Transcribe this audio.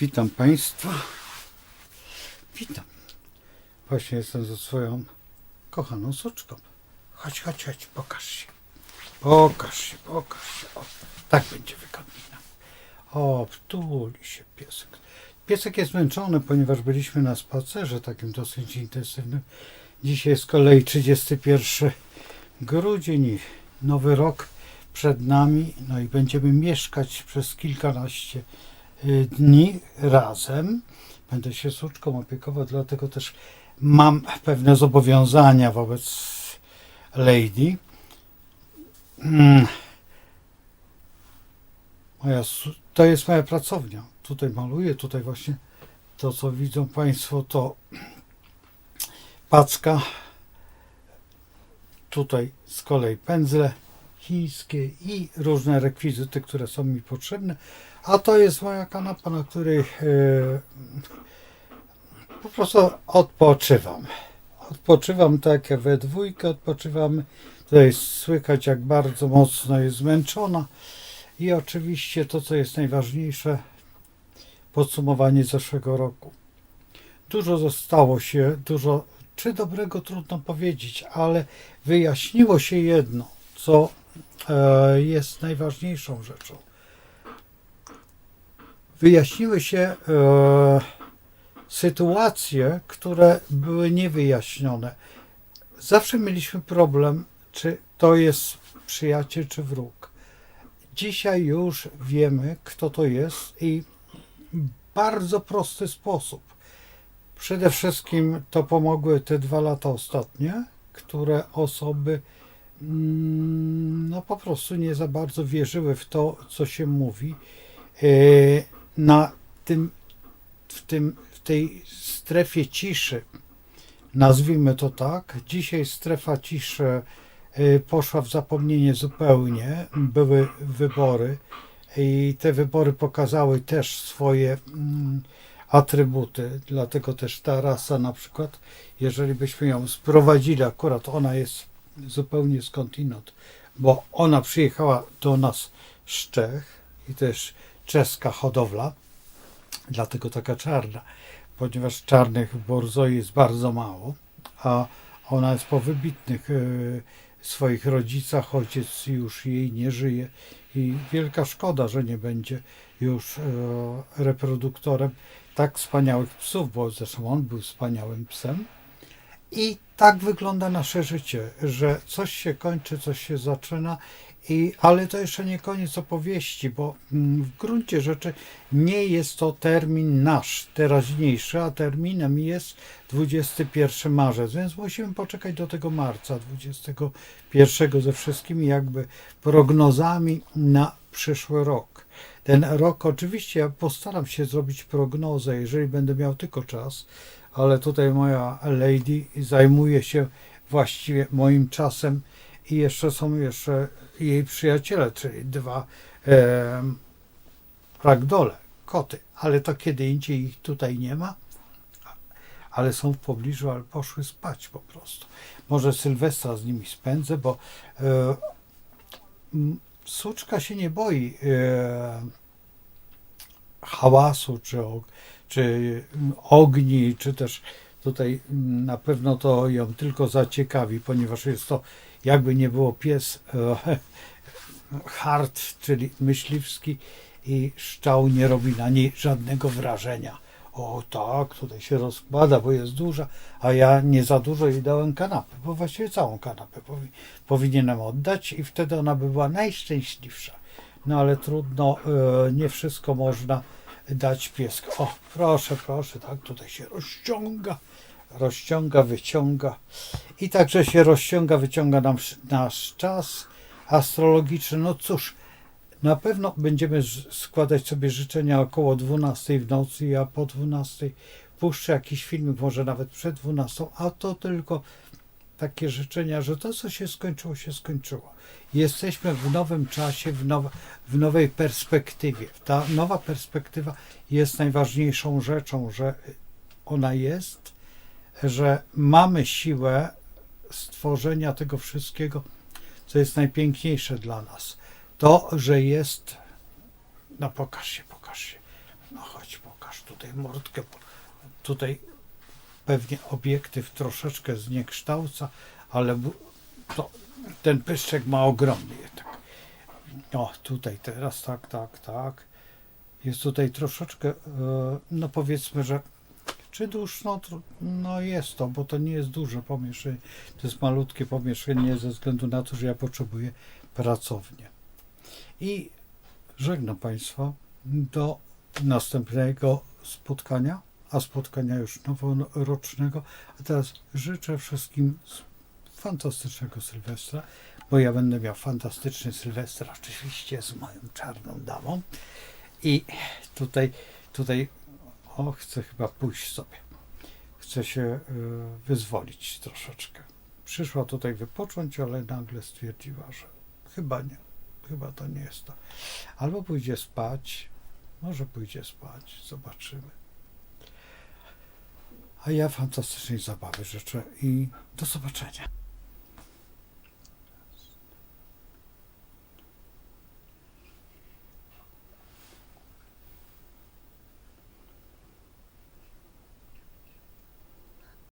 Witam Państwa. Witam. Właśnie jestem ze swoją kochaną suczką. Chodź, chodź, chodź, pokaż się. Pokaż się, pokaż się. O, tak będzie wygodnie. O, wtuli się piesek. Piesek jest zmęczony, ponieważ byliśmy na spacerze takim dosyć intensywnym. Dzisiaj z kolei 31 grudzień i nowy rok przed nami. No i będziemy mieszkać przez kilkanaście y, dni razem. Będę się suczką opiekował, dlatego też mam pewne zobowiązania wobec Lady. Mm. Moja, to jest moja pracownia. Tutaj maluję, tutaj właśnie to, co widzą Państwo, to packa. Tutaj z kolei pędzle chińskie i różne rekwizyty, które są mi potrzebne. A to jest moja kanapa, na której e, po prostu odpoczywam. Odpoczywam tak jak we dwójkę odpoczywamy. Tutaj słychać jak bardzo mocno jest zmęczona. I oczywiście to, co jest najważniejsze, podsumowanie zeszłego roku. Dużo zostało się, dużo, czy dobrego trudno powiedzieć, ale wyjaśniło się jedno, co jest najważniejszą rzeczą. Wyjaśniły się e, sytuacje, które były niewyjaśnione. Zawsze mieliśmy problem, czy to jest przyjaciel, czy wróg. Dzisiaj już wiemy, kto to jest i bardzo prosty sposób. Przede wszystkim to pomogły te dwa lata ostatnie, które osoby no po prostu nie za bardzo wierzyły w to, co się mówi. E, Na tym, w, tym, w tej strefie ciszy, nazwijmy to tak, dzisiaj strefa ciszy e, poszła w zapomnienie zupełnie. Były wybory i te wybory pokazały też swoje mm, atrybuty, dlatego też ta rasa na przykład, jeżeli byśmy ją sprowadzili, akurat ona jest zupełnie skądinąd, bo ona przyjechała do nas z Czech i też czeska hodowla, dlatego taka czarna, ponieważ czarnych Borzoi jest bardzo mało, a ona jest po wybitnych e, swoich rodzicach, ojciec już jej nie żyje i wielka szkoda, że nie będzie już e, reproduktorem tak wspaniałych psów, bo zresztą on był wspaniałym psem. I tak wygląda nasze życie, że coś się kończy, coś się zaczyna, i, ale to jeszcze nie koniec opowieści, bo mm, w gruncie rzeczy nie jest to termin nasz, teraźniejszy, a terminem jest 21 marzec, więc musimy poczekać do tego marca 21 ze wszystkimi jakby prognozami na przyszły rok. Ten rok oczywiście ja postaram się zrobić prognozę, jeżeli będę miał tylko czas, ale tutaj moja lady zajmuje się właściwie moim czasem i jeszcze są jeszcze jej przyjaciele, czyli dwa e, ragdole, koty, ale to kiedy indziej ich tutaj nie ma, ale są w pobliżu, ale poszły spać po prostu. Może Sylwestra z nimi spędzę, bo e, suczka się nie boi e, hałasu, czy, czy mm, ogni, czy też tutaj mm, na pewno to ją tylko zaciekawi, ponieważ jest to jakby nie było pies e, hard, czyli myśliwski i szczał nie robi na niej żadnego wrażenia. O tak, tutaj się rozkłada, bo jest duża, a ja nie za dużo jej dałem kanapy, bo właściwie całą kanapę powi- powinienem oddać i wtedy ona by była najszczęśliwsza. No ale trudno, e, nie wszystko można dać piesku. O, proszę, proszę, tak, tutaj się rozciąga, rozciąga, wyciąga. I także się rozciąga, wyciąga nam nasz czas astrologiczny. No cóż, na pewno będziemy składać sobie życzenia około 12 w nocy, a po 12 puszczę jakiś filmik, może nawet przed 12, a to tylko takie życzenia, że to, co się skończyło, się skończyło. Jesteśmy w nowym czasie, w, now, w nowej perspektywie. Ta nowa perspektywa jest najważniejszą rzeczą, że ona jest, że mamy siłę stworzenia tego wszystkiego, co jest najpiękniejsze dla nas. To, że jest. No pokaż się, pokaż się. No chodź, pokaż tutaj mordkę. Tutaj pewnie obiektyw troszeczkę zniekształca, ale to, ten pyszczek ma ogromny jednak. O, tutaj teraz, tak, tak, tak. Jest tutaj troszeczkę, e, no powiedzmy, że czy duszno? No jest to, bo to nie jest duże pomieszczenie. To jest malutkie pomieszczenie ze względu na to, że ja potrzebuję pracownię. I żegnam Państwa do następnego spotkania, a spotkania już noworocznego. A teraz życzę wszystkim fantastycznego Sylwestra, bo ja będę miał fantastyczny Sylwester, oczywiście z moją czarną damą. I tutaj, tutaj, o, chcę chyba pójść sobie. Chcę się y, wyzwolić troszeczkę. Przyszła tutaj wypocząć, ale nagle stwierdziła, że chyba nie, chyba to nie jest to. Albo pójdzie spać, może pójdzie spać, zobaczymy. A ja fantastycznej zabawy życzę i do zobaczenia.